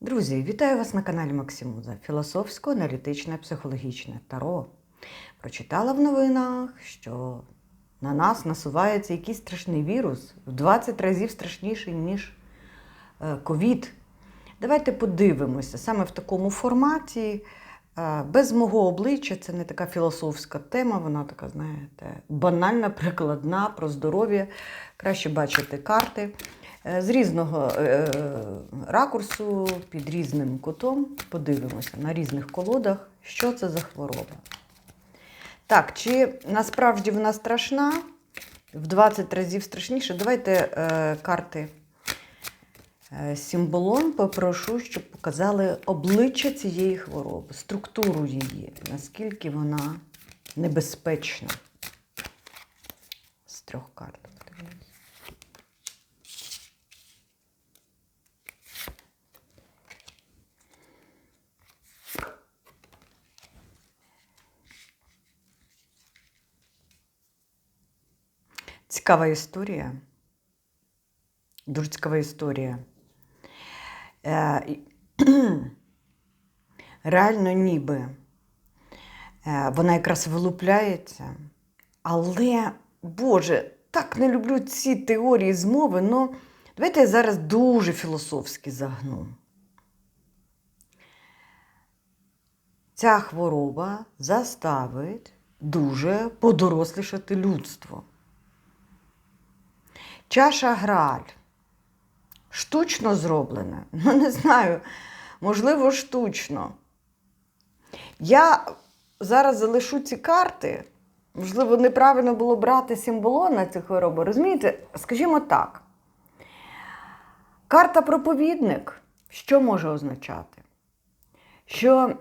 Друзі, вітаю вас на каналі Максимуза. Філософсько-аналітичне психологічне таро. Прочитала в новинах, що на нас насувається якийсь страшний вірус в 20 разів страшніший, ніж е, ковід. Давайте подивимося саме в такому форматі. е, Без мого обличчя це не така філософська тема, вона така, знаєте, банальна, прикладна про здоров'я. Краще бачити карти з різного е, ракурсу, під різним кутом. Подивимося на різних колодах, що це за хвороба. Так, чи насправді вона страшна? В 20 разів страшніше. Давайте е, карти е, символон попрошу, щоб показали обличчя цієї хвороби, структуру її, наскільки вона небезпечна. З трьох карт. Цікава історія. Дуже цікава історія. Е, Реально ніби вона якраз вилупляється. Але, Боже, так не люблю ці теорії змови, ну давайте я зараз дуже філософськи загну. Ця хвороба заставить дуже подорослішати людство. Чаша граль. Штучно зроблена? Ну, не знаю. Можливо, штучно. Я зараз залишу ці карти. Можливо, неправильно було брати символон на цю хворобу. Розумієте, скажімо так. Карта проповідник. Що може означати? Що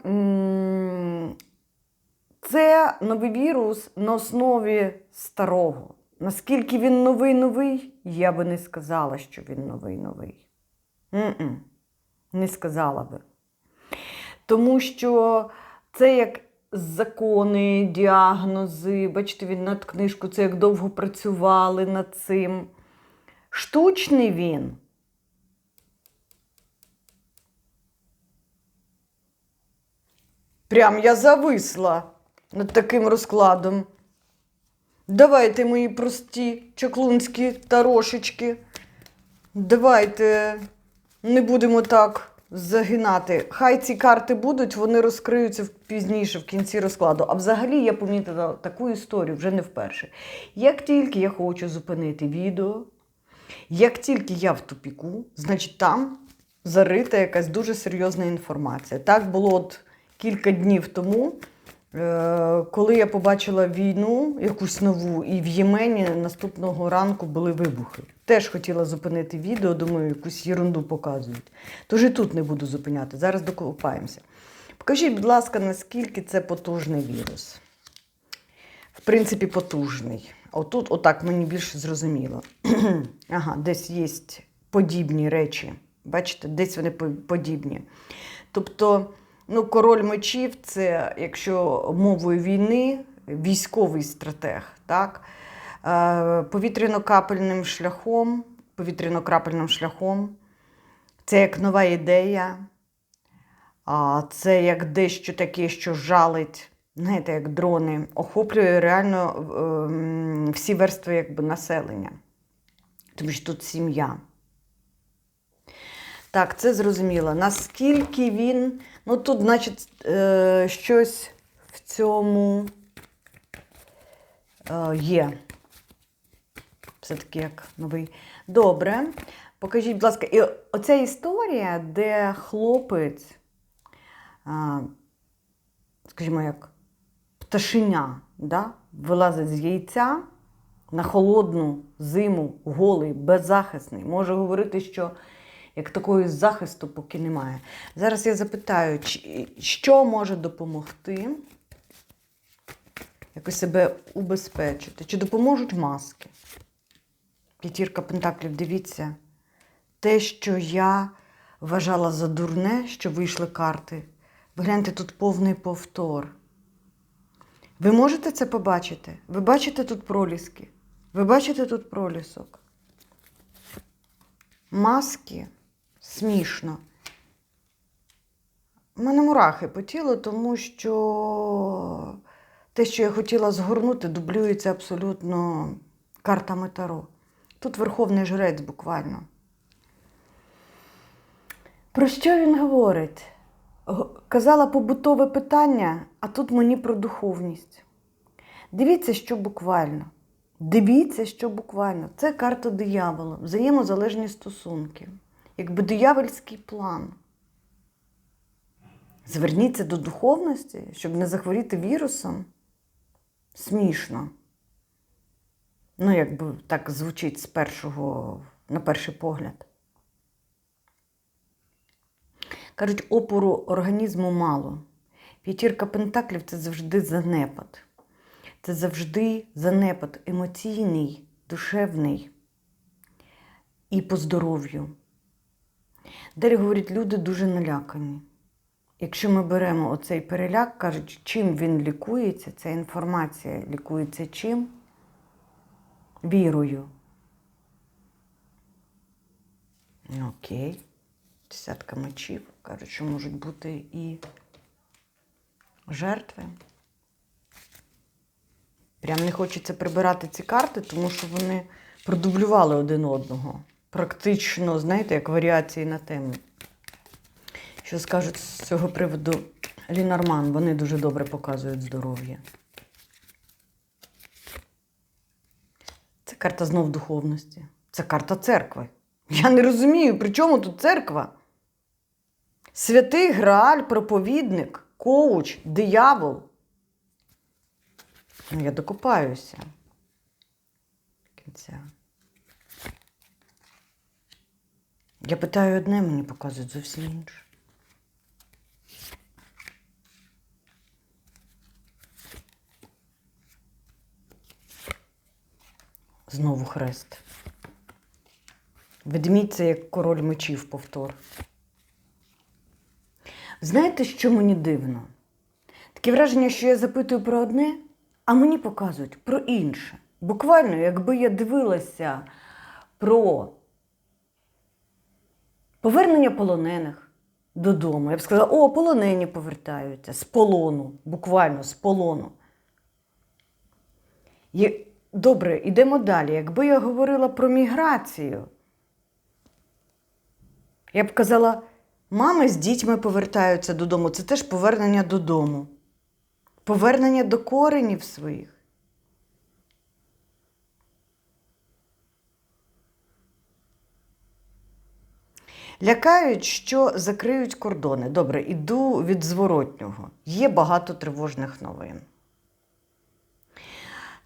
це новий вірус на основі старого. Наскільки він новий новий, я би не сказала, що він новий новий. Не сказала би. Тому що це як закони, діагнози, бачите, він над книжку, це як довго працювали над цим. Штучний він. Прям я зависла над таким розкладом. Давайте, мої прості чаклунські тарошечки. Давайте не будемо так загинати. Хай ці карти будуть, вони розкриються пізніше, в кінці розкладу. А взагалі я помітила таку історію вже не вперше. Як тільки я хочу зупинити відео, як тільки я в тупіку, значить там зарита якась дуже серйозна інформація. Так було от кілька днів тому. Е, Коли я побачила війну, якусь нову, і в Ємені наступного ранку були вибухи. Теж хотіла зупинити відео, думаю, якусь єрунду показують. Тож і тут не буду зупиняти. Зараз докопаємося. Покажіть, будь ласка, наскільки це потужний вірус. В принципі, потужний. Отут, отак мені більше зрозуміло. ага, десь є подібні речі. Бачите, десь вони подібні. Тобто, ну, король мечів це, якщо мовою війни, військовий стратег, так? Е, Повітряно-капельним шляхом, повітряно-крапельним шляхом. Це як нова ідея, це як дещо таке, що жалить, знаєте, як дрони, охоплює реально ем, всі верстви якби, населення. Тому що тут сім'я. Так, це зрозуміло. Наскільки він. Ну тут, значить, е, щось в цьому е, є. Все-таки як новий. Добре. Покажіть, будь ласка, і оця історія, де хлопець, скажімо, як пташеня, да, вилазить з яйця на холодну зиму, голий, беззахисний. Може говорити, що як такої захисту поки немає. Зараз я запитаю, що може допомогти якось себе убезпечити? Чи допоможуть маски? П'ятірка Пентаклів, дивіться, те, що я вважала за дурне, що вийшли карти. Ви гляньте, тут повний повтор. Ви можете це побачити? Ви бачите тут проліски? Ви бачите тут пролісок? Маски смішно. У мене мурахи по тілу, тому що те, що я хотіла згорнути, дублюється абсолютно картами Таро. Тут верховний жрець буквально. Про що він говорить? Казала побутове питання, а тут мені про духовність. Дивіться, що буквально. Дивіться, що буквально. Це карта диявола, взаємозалежні стосунки, якби диявольський план. Зверніться до духовності, щоб не захворіти вірусом. Смішно. Ну, якби так звучить з першого, на перший погляд. Кажуть, опору організму мало. П'ятірка пентаклів це завжди занепад. Це завжди занепад емоційний, душевний і по здоров'ю. Далі говорять, люди дуже налякані. Якщо ми беремо оцей переляк, кажуть, чим він лікується, ця інформація лікується чим? Вірою. Ну, Окей. Десятка мечів. Кажуть, що можуть бути і жертви. Прям не хочеться прибирати ці карти, тому що вони продублювали один одного. Практично, знаєте, як варіації на тему. Що скажуть з цього приводу Лінорман? Вони дуже добре показують здоров'я. Це карта знов духовності. Це карта церкви. Я не розумію, при чому тут церква? Святий Грааль, проповідник, коуч, диявол. Ну, я докопаюся. до Кінця. Я питаю одне, мені показують зовсім інше. Знову хрест. Ведмідь це як король мечів повтор. Знаєте, що мені дивно? Таке враження, що я запитую про одне, а мені показують про інше. Буквально, якби я дивилася про повернення полонених додому, я б сказала, о, полонені повертаються з полону, буквально з полону. Є... Добре, йдемо далі. Якби я говорила про міграцію, я б казала, мами з дітьми повертаються додому. Це теж повернення додому. Повернення до коренів своїх. Лякають, що закриють кордони. Добре, іду від зворотнього. Є багато тривожних новин.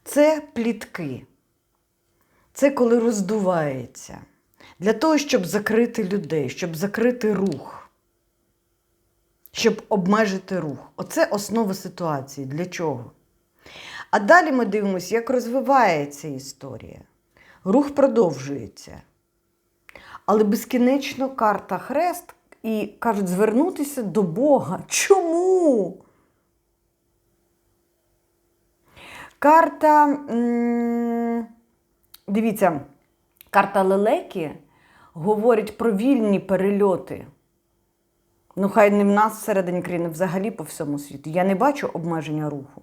Це плітки. Це коли роздувається. Для того, щоб закрити людей, щоб закрити рух, щоб обмежити рух. Оце основа ситуації. Для чого? А далі ми дивимося, як розвивається історія. Рух продовжується. Але безкінечно карта хрест і кажуть, звернутися до Бога. Чому? Карта, дивіться, карта лелеки говорить про вільні перельоти. Ну, хай не в нас всередині країни, взагалі по всьому світу. Я не бачу обмеження руху.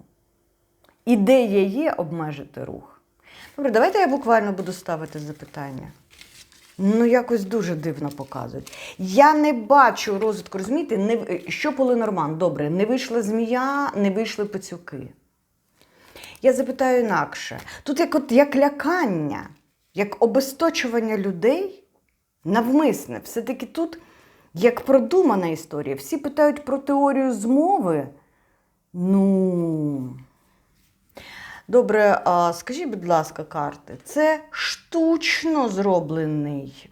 Ідея є обмежити рух. Добре, давайте я буквально буду ставити запитання. Ну, якось дуже дивно показують. Я не бачу розвитку, розумієте, не, що полинорман? Добре, не вийшла змія, не вийшли пацюки. Я запитаю інакше. Тут як, от, як лякання, як обесточування людей навмисне. Все-таки тут як продумана історія. Всі питають про теорію змови. Ну. Добре, а скажіть, будь ласка, карти, це штучно зроблений.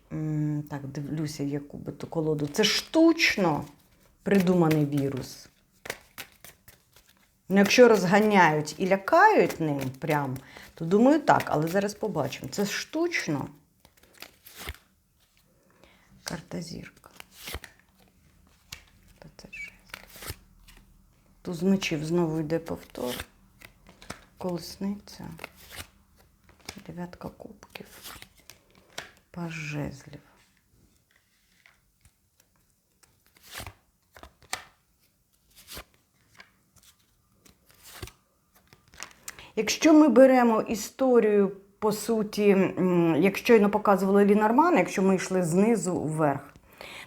Так, дивлюся, яку би ту колоду. Це штучно придуманий вірус. Ну, якщо розганяють і лякають ним прям, то думаю так, але зараз побачимо. Це штучно. Карта зірка. Та це жесть. Тут з мечів знову йде повтор. Колесниця. Дев'ятка кубків, пажезлів. Якщо ми беремо історію, по суті, як щойно показували Лінарман, якщо ми йшли знизу вверх,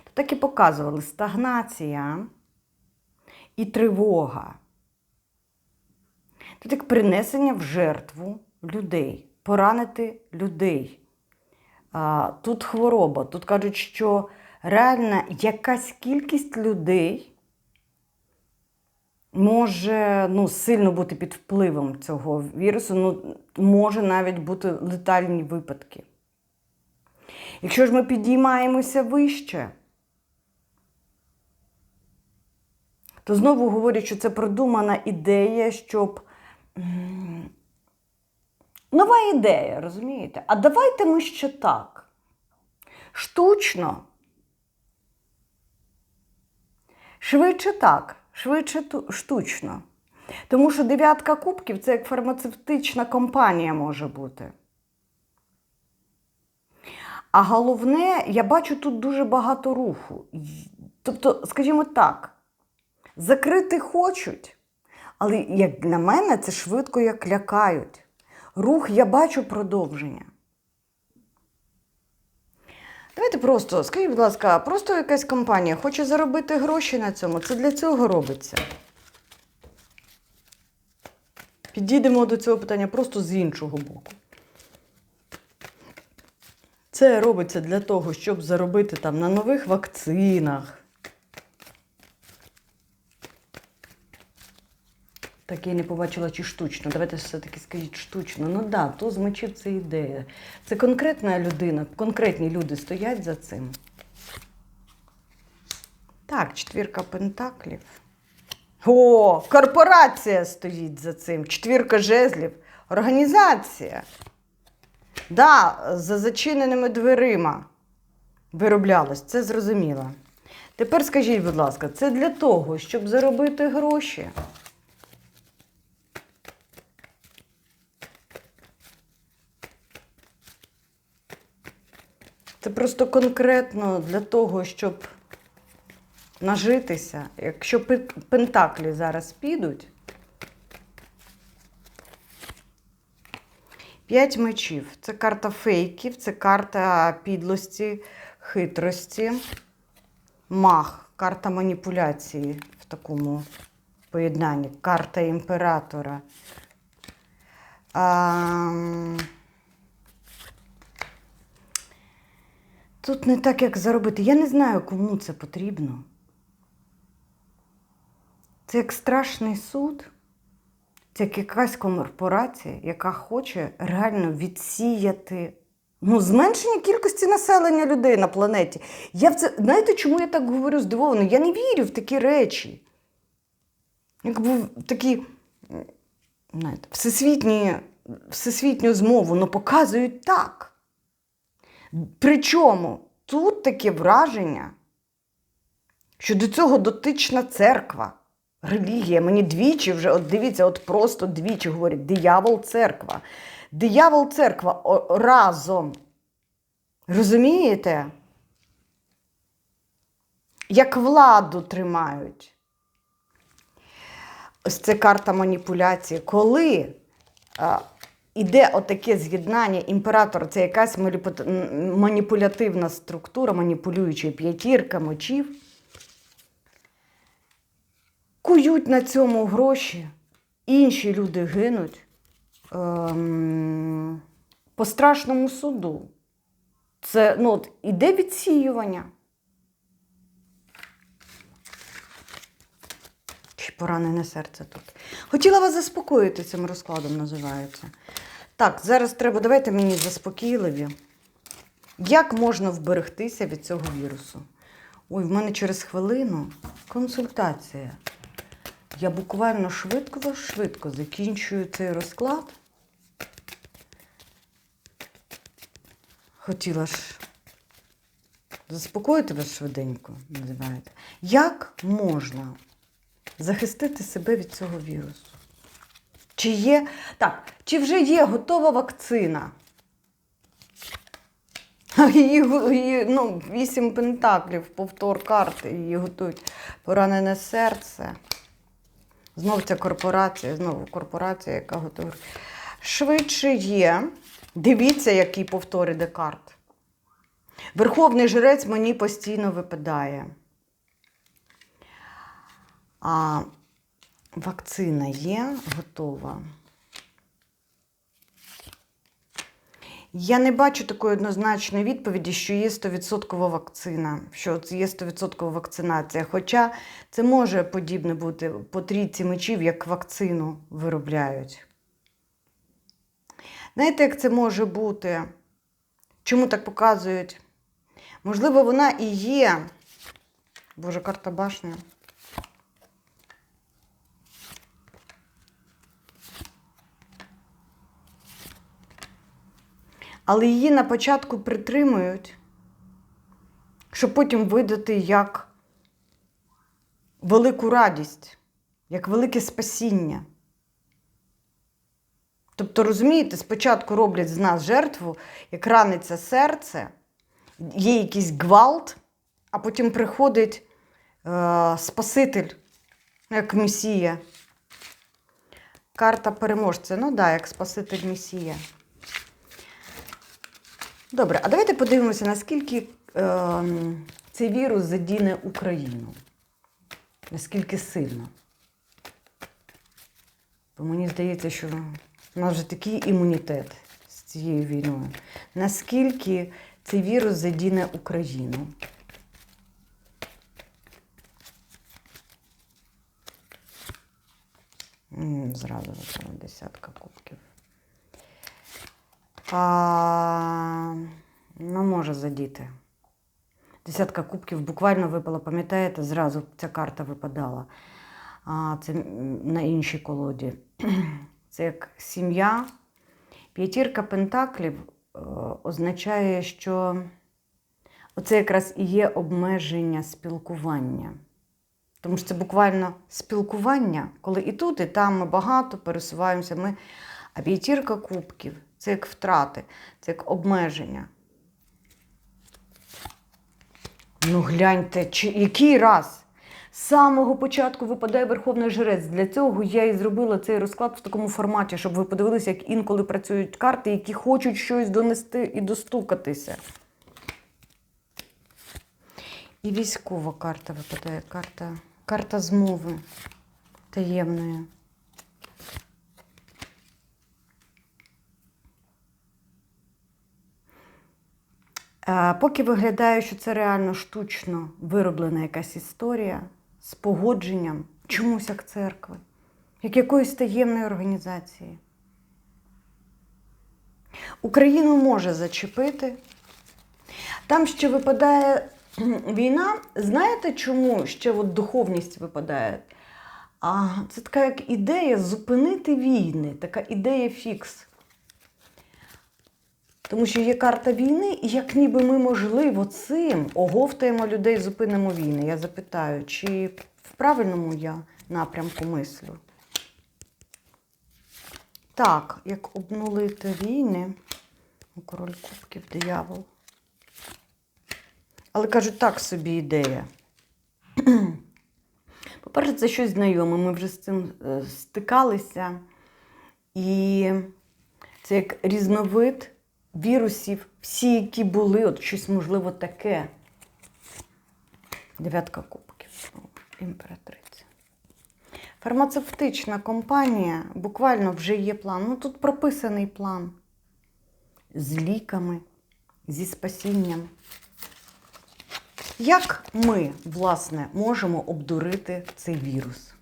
то так і показували стагнація і тривога. Це як принесення в жертву людей поранити людей. Тут хвороба. Тут кажуть, що реально якась кількість людей може ну, сильно бути під впливом цього вірусу, ну, може навіть бути летальні випадки. Якщо ж ми підіймаємося вище, то знову говорять, що це продумана ідея, щоб. Нова ідея, розумієте? А давайте ми ще так. Штучно. Швидше так, швидше штучно. Тому що дев'ятка кубків це як фармацевтична компанія може бути. А головне, я бачу тут дуже багато руху. Тобто, скажімо так, закрити хочуть, але, як на мене, це швидко як лякають. Рух я бачу продовження. Давайте просто, скажіть, будь ласка, просто якась компанія хоче заробити гроші на цьому. Це для цього робиться. Підійдемо до цього питання просто з іншого боку. Це робиться для того, щоб заробити там на нових вакцинах. Так я не побачила, чи штучно. Давайте все-таки скажіть штучно. Ну да, то з мечів це ідея. Це конкретна людина, конкретні люди стоять за цим. Так, четвірка пентаклів. О, корпорація стоїть за цим. Четвірка жезлів. Організація. Да, за зачиненими дверима вироблялось, це зрозуміло. Тепер скажіть, будь ласка, це для того, щоб заробити гроші. Це просто конкретно для того, щоб нажитися. Якщо пентаклі зараз підуть. П'ять мечів. Це карта фейків, це карта підлості, хитрості. Мах, карта маніпуляції в такому поєднанні. Карта імператора. А, Тут не так, як заробити. Я не знаю, кому це потрібно. Це як страшний суд, це як якась корпорація, яка хоче реально відсіяти ну, зменшення кількості населення людей на планеті. Я в це, знаєте, чому я так говорю здивовано? Я не вірю в такі речі. Якби в такі знаєте, всесвітні, всесвітню змову, ну показують так. Причому тут таке враження, що до цього дотична церква, релігія. Мені двічі вже, от дивіться, от просто двічі говорять, диявол церква. Диявол церква о- разом. Розумієте? Як владу тримають. Ось це карта маніпуляції. Коли іде отаке з'єднання, імператор це якась маніпулятивна структура, маніпулююча п'ятірка мочів, кують на цьому гроші, інші люди гинуть ем, по страшному суду. Це ну, от, іде відсіювання. Поранене серце тут. Хотіла вас заспокоїти цим розкладом, називається. Так, зараз треба, давайте мені заспокійливі. Як можна вберегтися від цього вірусу? Ой, в мене через хвилину консультація. Я буквально швидко-швидко закінчую цей розклад. Хотіла ж заспокоїти вас швиденько, називаєте. Як можна захистити себе від цього вірусу? Чи є. Так, чи вже є готова вакцина? Її, ну, вісім пентаклів, повтор карти, її готують. Поранене серце. Знову ця корпорація, знову корпорація, яка готує. Швидше є. Дивіться, який повтор іде карт. Верховний жрець мені постійно випадає. А вакцина є готова. Я не бачу такої однозначної відповіді, що є 100% вакцина, що є 100% вакцинація. Хоча це може подібне бути по трійці мечів, як вакцину виробляють. Знаєте, як це може бути? Чому так показують? Можливо, вона і є. Боже, карта башня. Але її на початку притримують, щоб потім видати як велику радість, як велике спасіння. Тобто, розумієте, спочатку роблять з нас жертву, як раниться серце, є якийсь гвалт, а потім приходить е, Спаситель, як Месія. Карта переможця. Ну так, да, як Спаситель Месія. Добре, а давайте подивимося, наскільки е, цей вірус задіне Україну. Наскільки сильно. Бо мені здається, що у нас вже такий імунітет з цією війною. Наскільки цей вірус задіне Україну? Зразу десятка кубків. А, ну, може задіти. Десятка кубків буквально випала, пам'ятаєте, зразу ця карта випадала. А, це на іншій колоді. Це як сім'я. П'ятірка пентаклів е, означає, що оце якраз і є обмеження спілкування. Тому що це буквально спілкування, коли і тут, і там ми багато пересуваємося. Ми... А п'ятірка кубків це як втрати, це як обмеження. Ну, гляньте, чи, який раз? З самого початку випадає Верховний Жрець. Для цього я і зробила цей розклад в такому форматі, щоб ви подивилися, як інколи працюють карти, які хочуть щось донести і достукатися. І військова карта випадає, карта, карта змови таємної. Поки виглядає, що це реально штучно вироблена якась історія з погодженням чомусь як церкви, як якоїсь таємної організації. Україну може зачепити. Там ще випадає війна. Знаєте, чому ще от духовність випадає? А це така як ідея зупинити війни, така ідея фікс. Тому що є карта війни, і як ніби ми, можливо, цим оговтаємо людей, зупинимо війни. Я запитаю, чи в правильному я напрямку мислю? Так, як обнулити війни, король кубків, диявол. Але кажуть, так собі ідея. По-перше, це щось знайоме. Ми вже з цим е, стикалися. І це як різновид вірусів, всі, які були, от щось можливо таке. Дев'ятка кубків. Імператриця. Фармацевтична компанія буквально вже є план. Ну тут прописаний план з ліками, зі спасінням. Як ми, власне, можемо обдурити цей вірус?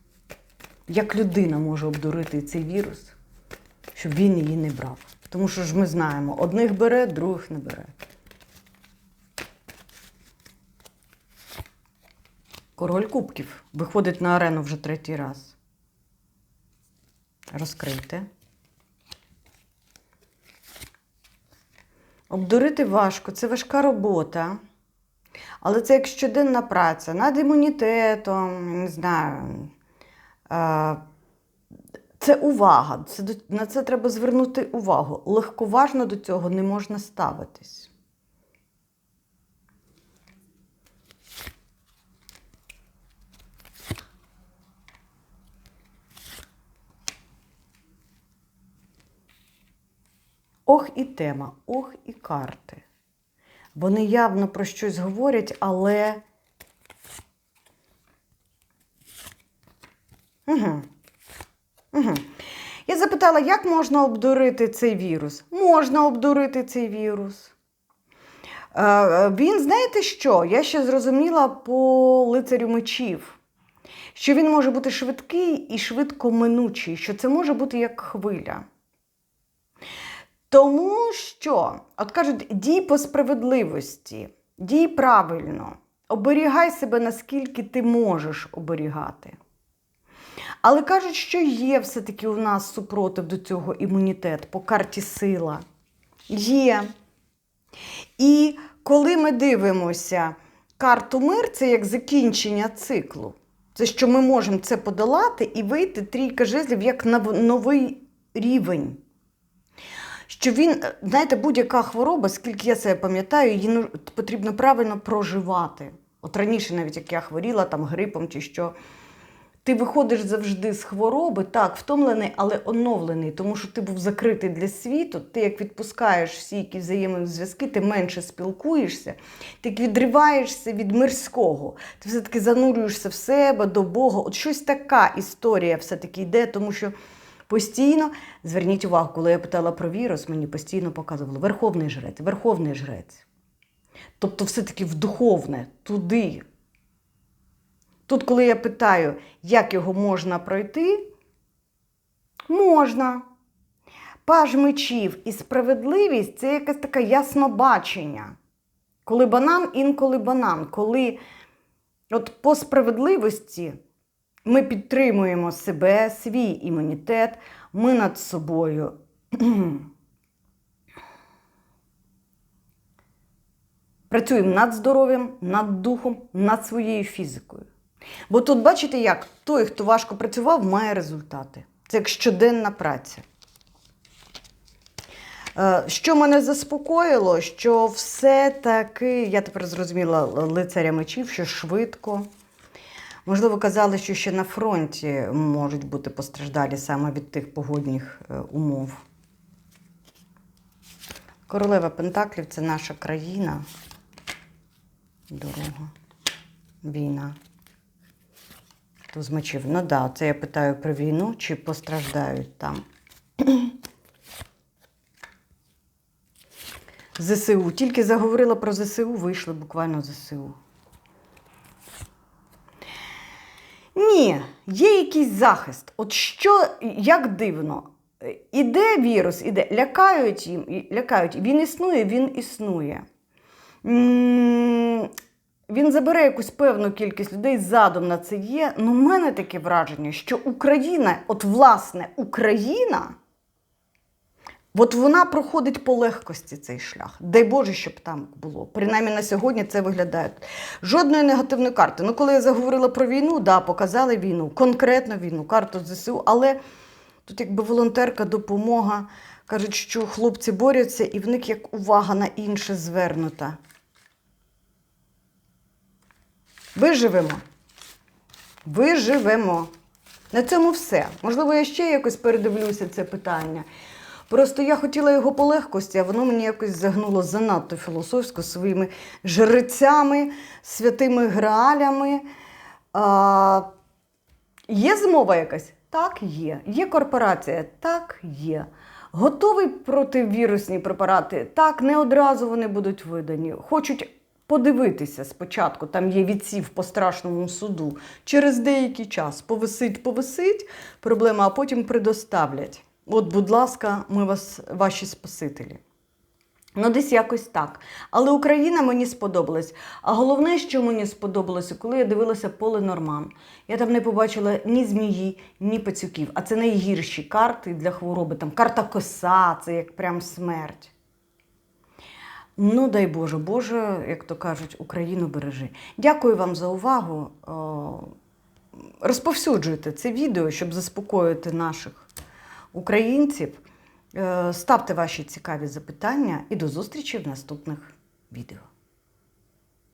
Як людина може обдурити цей вірус, щоб він її не брав? Тому що ж ми знаємо, одних бере, других не бере. Король кубків виходить на арену вже третій раз. Розкрийте. Обдурити важко, це важка робота. Але це як щоденна праця над імунітетом, не знаю. Це увага, це на це треба звернути увагу. Легковажно до цього не можна ставитись. Ох і тема, ох і карти. Вони явно про щось говорять, але. Угу. Угу. Я запитала, як можна обдурити цей вірус? Можна обдурити цей вірус. Е, Він, знаєте що? Я ще зрозуміла по лицарю мечів, що він може бути швидкий і швидко минучий, що це може бути як хвиля. Тому що, от кажуть, дій по справедливості, дій правильно, оберігай себе, наскільки ти можеш оберігати. Але кажуть, що є все-таки у нас супротив до цього імунітет по карті сила. Є. І коли ми дивимося карту мир, це як закінчення циклу. Це що ми можемо це подолати і вийти трійка жезлів як на новий рівень. Що він, е, знаєте, будь-яка хвороба, скільки я себе пам'ятаю, її ну, потрібно правильно проживати. От раніше, навіть як я хворіла там грипом чи що, ти виходиш завжди з хвороби, так, втомлений, але оновлений, тому що ти був закритий для світу. Ти як відпускаєш всі які взаємні зв'язки, ти менше спілкуєшся, ти як відриваєшся від мирського, ти все-таки занурюєшся в себе до Бога. От щось така історія все-таки йде, тому що постійно, зверніть увагу, коли я питала про вірус, мені постійно показували верховний жрець, верховний жрець. Тобто, все-таки в духовне, туди. Тут, коли я питаю, як його можна пройти, можна. Паж мечів і справедливість це якесь таке яснобачення. Коли банан, інколи банан. Коли от по справедливості ми підтримуємо себе, свій імунітет, ми над собою. Працюємо над здоров'ям, над духом, над своєю фізикою. Бо тут, бачите, як той, хто важко працював, має результати. Це як щоденна праця. Е, Що мене заспокоїло, що все-таки, я тепер зрозуміла лицаря мечів, що швидко. Можливо, казали, що ще на фронті можуть бути постраждалі саме від тих погодних е, умов. Королева Пентаклів це наша країна. Дорога. Війна. Туз мечів. Ну да, це я питаю про війну, чи постраждають там. ЗСУ. Тільки заговорила про ЗСУ, вийшли буквально ЗСУ. Ні, є якийсь захист. От що, як дивно, іде вірус, іде, лякають їм, лякають. Він існує, він існує. Він забере якусь певну кількість людей, задум на це є. Ну, в мене таке враження, що Україна, от власне, Україна, от вона проходить по легкості цей шлях. Дай Боже, щоб там було. Принаймні на сьогодні це виглядає. Жодної негативної карти. Ну, коли я заговорила про війну, да, показали війну, конкретно війну, карту ЗСУ, але тут якби волонтерка, допомога. Кажуть, що хлопці борються, і в них як увага на інше звернута. Виживемо. Виживемо. На цьому все. Можливо, я ще якось передивлюся це питання. Просто я хотіла його по легкості, а воно мені якось загнуло занадто філософсько своїми жрецями, святими граалями. А, є змова якась? Так, є. Є корпорація? Так, є. Готові противірусні препарати? Так, не одразу вони будуть видані. Хочуть подивитися спочатку, там є відсів по страшному суду. Через деякий час повисить, повисить проблема, а потім предоставлять. От, будь ласка, ми вас, ваші спасителі. Ну, десь якось так. Але Україна мені сподобалась. А головне, що мені сподобалося, коли я дивилася поле Норман. Я там не побачила ні змії, ні пацюків. А це найгірші карти для хвороби. Там карта коса, це як прям смерть. Ну, дай Боже, Боже, як то кажуть, Україну бережи. Дякую вам за увагу. Розповсюджуйте це відео, щоб заспокоїти наших українців. Е, Ставте ваші цікаві запитання і до зустрічі в наступних відео.